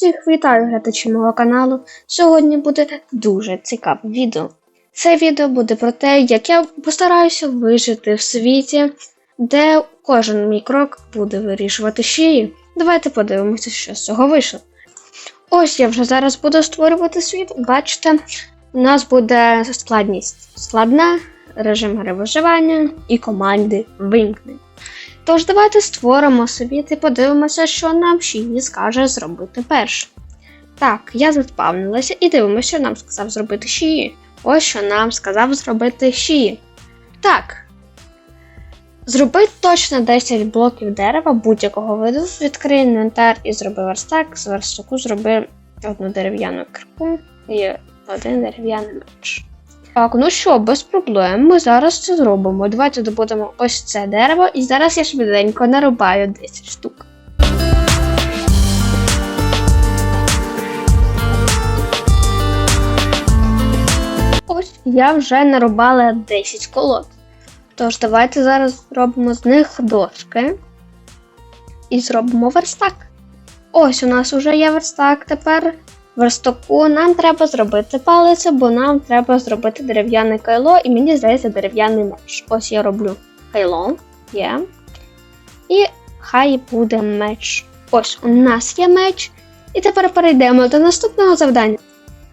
Всіх вітаю глядачі мого каналу. Сьогодні буде дуже цікаве відео. Це відео буде про те, як я постараюся вижити в світі, де кожен мій крок буде вирішувати шиї. Давайте подивимося, що з цього вийшло. Ось я вже зараз буду створювати світ. Бачите, у нас буде складність складна, режим гри виживання і команди вимкнень. Тож давайте створимо собі і подивимося, що нам Шіні скаже зробити перше. Так, я заспавнилася і дивимося, що нам сказав зробити Шії. Ось що нам сказав зробити Шії. Так. Зроби точно 10 блоків дерева будь-якого виду, відкрий інвентар і зроби верстак. З верстаку зроби одну дерев'яну кирку і один дерев'яний меч. Так, ну що, без проблем. Ми зараз це зробимо. Давайте добудемо ось це дерево, і зараз я швиденько нарубаю 10 штук. Ось я вже нарубала 10 колод. Тож давайте зараз зробимо з них дошки і зробимо верстак. Ось у нас вже є верстак тепер. Верстаку нам треба зробити палицю, бо нам треба зробити дерев'яне кайло, і мені здається дерев'яний меч. Ось я роблю кайло, є. І хай буде меч. Ось у нас є меч. І тепер перейдемо до наступного завдання.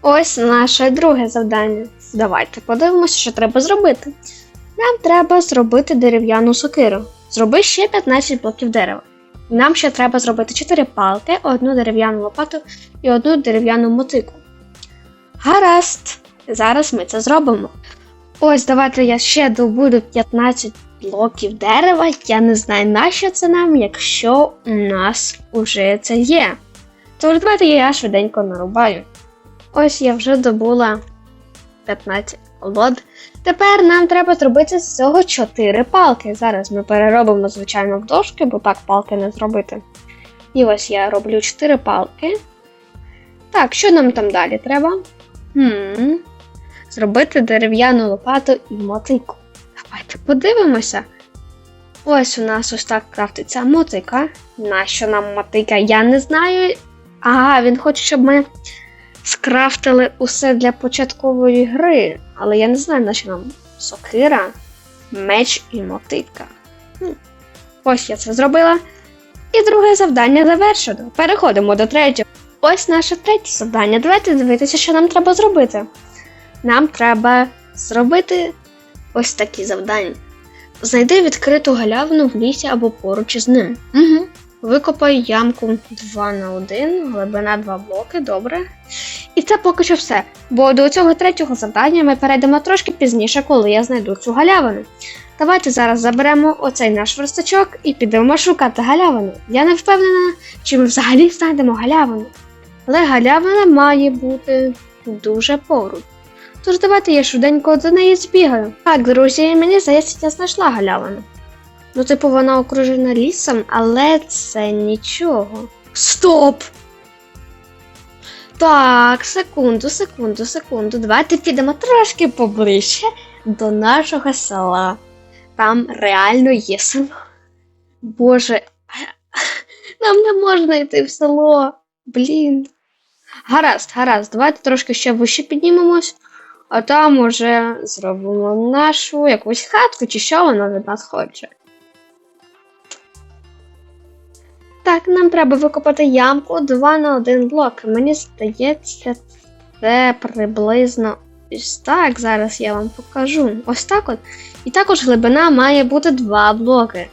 Ось наше друге завдання. Давайте подивимося, що треба зробити. Нам треба зробити дерев'яну сокиру. Зроби ще 15 блоків дерева. Нам ще треба зробити 4 палки, одну дерев'яну лопату і одну дерев'яну мотику. Гаразд, зараз ми це зробимо. Ось давайте я ще добуду 15 блоків дерева. Я не знаю, нащо це нам, якщо у нас уже це є. Тож давайте я швиденько нарубаю. Ось я вже добула 15 колод. Тепер нам треба зробити з цього 4 палки. Зараз ми переробимо, звичайно, в дошки, бо так палки не зробити. І ось я роблю 4 палки. Так, що нам там далі треба? Хм. Зробити дерев'яну лопату і мотику. Давайте подивимося. Ось у нас ось так крафтиться мотика. Нащо нам мотика? Я не знаю. Ага, він хоче, щоб ми скрафтили усе для початкової гри. Але я не знаю, нащо нам сокира, меч і мотика. Хм. Ось я це зробила. І друге завдання завершено. Переходимо до третього. Ось наше третє завдання. Давайте дивитися, що нам треба зробити. Нам треба зробити ось такі завдання. Знайди відкриту галявину в лісі або поруч із ним. Угу. Викопай ямку 2 на 1, глибина 2 блоки, добре. І це поки що все. Бо до цього третього завдання ми перейдемо трошки пізніше, коли я знайду цю галявину. Давайте зараз заберемо оцей наш верстачок і підемо шукати галявину. Я не впевнена, чи ми взагалі знайдемо галявину. Але галявина має бути дуже поруч. Тож давайте я швиденько до неї збігаю. Так, друзі, мені здається, я знайшла галявину. Ну, типу, вона окружена лісом, але це нічого. Стоп! Так, секунду, секунду, секунду. Давайте підемо трошки поближче до нашого села. Там реально є село. Боже, нам не можна йти в село. Блін. Гаразд, гаразд, давайте трошки ще вище піднімемось, а там уже зробимо нашу якусь хатку, чи що вона від нас хоче. Так, нам треба викопати ямку 2 на 1 блок. Мені здається, це приблизно ось так. Зараз я вам покажу. Ось так от. І також глибина має бути 2 блоки.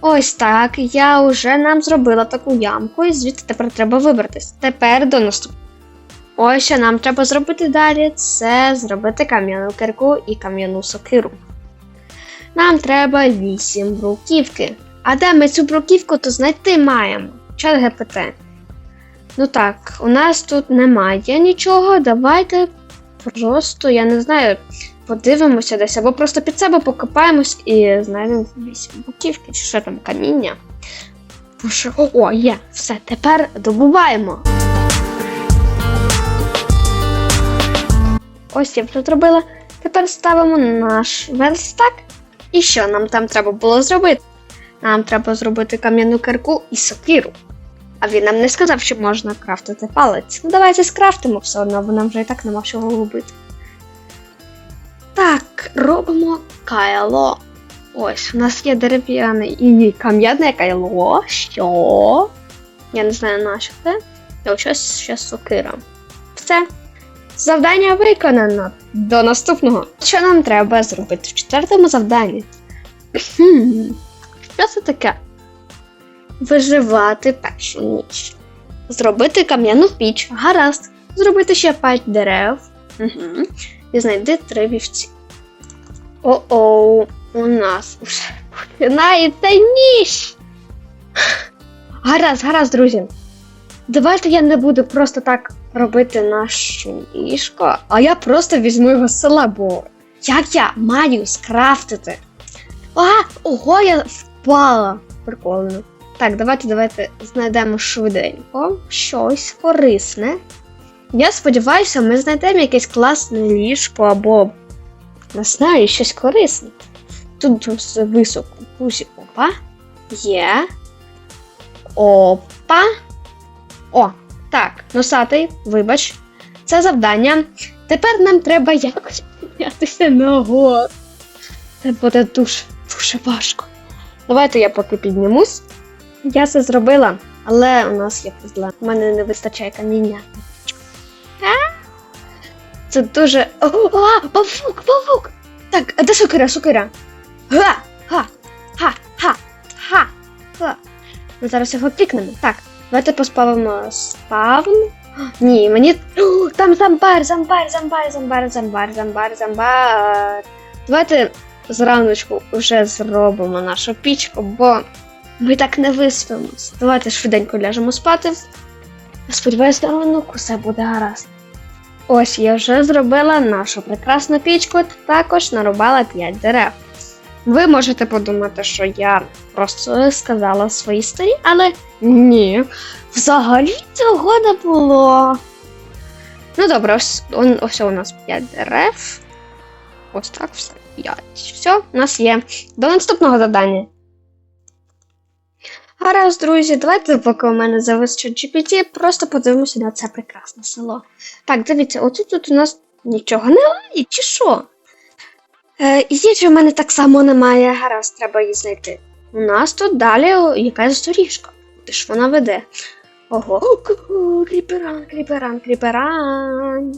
Ось так. Я вже нам зробила таку ямку, і звідти тепер треба вибратись. Тепер до наступного. Ось що нам треба зробити далі, це зробити кам'яну кирку і кам'яну сокиру. Нам треба 8 бруківки. А де ми цю бруківку то знайти маємо? Чат ГПТ. Ну так, у нас тут немає нічого. Давайте просто, я не знаю, подивимося десь, або просто під себе покопаємось і знайдемо 8 бруківки, чи що там каміння. О, о, є, все, тепер добуваємо. Ось я вже зробила. Тепер ставимо наш верстак. І що нам там треба було зробити? Нам треба зробити кам'яну кирку і сокиру. А він нам не сказав, що можна крафтити палець. Ну давайте скрафтимо все одно, бо нам вже і так нема чого робити. Так, робимо кайло. Ось, у нас є дерев'яне і кам'яне кайло. Що? Я не знаю, на що це. Я щось ще сокира. Все. Завдання виконано. До наступного. Що нам треба зробити в четвертому завданні? Що це таке? Виживати першу ніч. Зробити кам'яну піч. Гаразд. Зробити ще п'ять дерев. Угу. І знайди три вівці. О-оу, у нас уже починається ніч. Гаразд, гаразд, друзі. Давайте я не буду просто так робити наше ліжко, а я просто візьму його з села, бо як я маю скрафтити? А, ого, я впала. Прикольно. Так, давайте, давайте знайдемо швиденько щось корисне. Я сподіваюся, ми знайдемо якесь класне ліжко або не знаю, щось корисне. Тут високо. Друзі, опа. Є. Опа. О, так, носатий, вибач. Це завдання. Тепер нам треба якось піднятися нагору. Це буде дуже, дуже важко. Давайте я поки піднімусь. Я це зробила, але у нас є зле. У мене не вистачає каміння. Це дуже. О, павук, павук! Так, де сокира, сокира? Га! Ха! Ха! Ха! Ха! Ха! Ми зараз його пікнемо. Так, давайте поспавимо спавн. Ні, мені. Там замбар, замбар, замбар, замбар, замбар, замбар, замбар. Давайте зраночку вже зробимо нашу пічку, бо ми так не виспимось. Давайте швиденько ляжемо спати. Сподіваюсь, на ранок усе буде гаразд. Ось я вже зробила нашу прекрасну пічку, також нарубала 5 дерев. Ви можете подумати, що я просто сказала свої старі, але ні, взагалі цього не було. Ну добре, ось, ось у нас 5 дерев. Ось так, все. 5. Все, у нас є. До наступного завдання. Гаразд, друзі, давайте, поки у мене зависить GPT, просто подивимося на це прекрасне село. Так, дивіться, отут тут у нас нічого немає, чи що? Е, і їжі в мене так само немає, гаразд, треба її знайти. У нас тут далі якась доріжка. Куди ж вона веде? Ого, кріперан, кріперан, кріперан.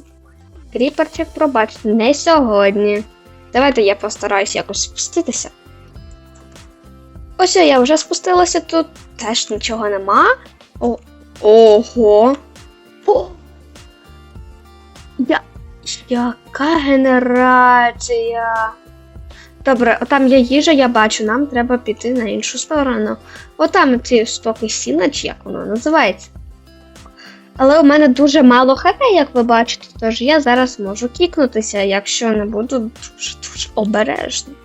Кріперчик, пробач, не сьогодні. Давайте я постараюсь якось спуститися. Ось я вже спустилася, тут теж нічого нема. О, ого. О! Я... Яка генерація? Добре, отам є їжа, я бачу, нам треба піти на іншу сторону. Отам ці стоки сіна, чи як воно називається. Але у мене дуже мало хп, як ви бачите, тож я зараз можу кікнутися, якщо не буду дуже дуже обережний.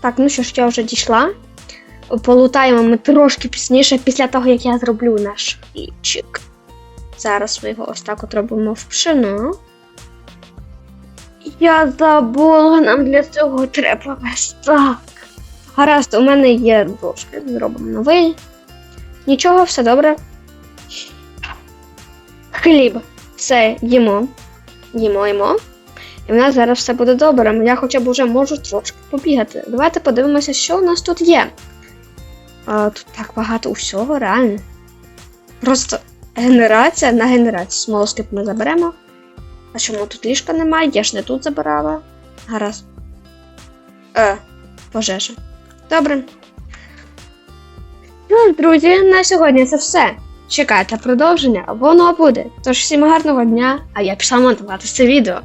Так, ну що ж, я вже дійшла. Полутаємо ми трошки пізніше, після того, як я зроблю наш хлібчик. Зараз ми його ось так от робимо в пшено. Я забула, нам для цього треба весь так. Гаразд, у мене є дошки, зробимо новий. Нічого, все добре. Хліб. Все, їмо. Їмо, їмо. І в нас зараз все буде добре. Я хоча б вже можу трошки побігати. Давайте подивимося, що у нас тут є. А, тут так багато усього, реально. Просто генерація на генерацію. Смолоскип ми заберемо. А чому тут ліжка немає? Я ж не тут забирала. Гаразд. Е, пожежа. Добре. Ну, друзі, на сьогодні це все. Чекайте продовження, воно буде. Тож всім гарного дня, а я пішла монтувати це відео.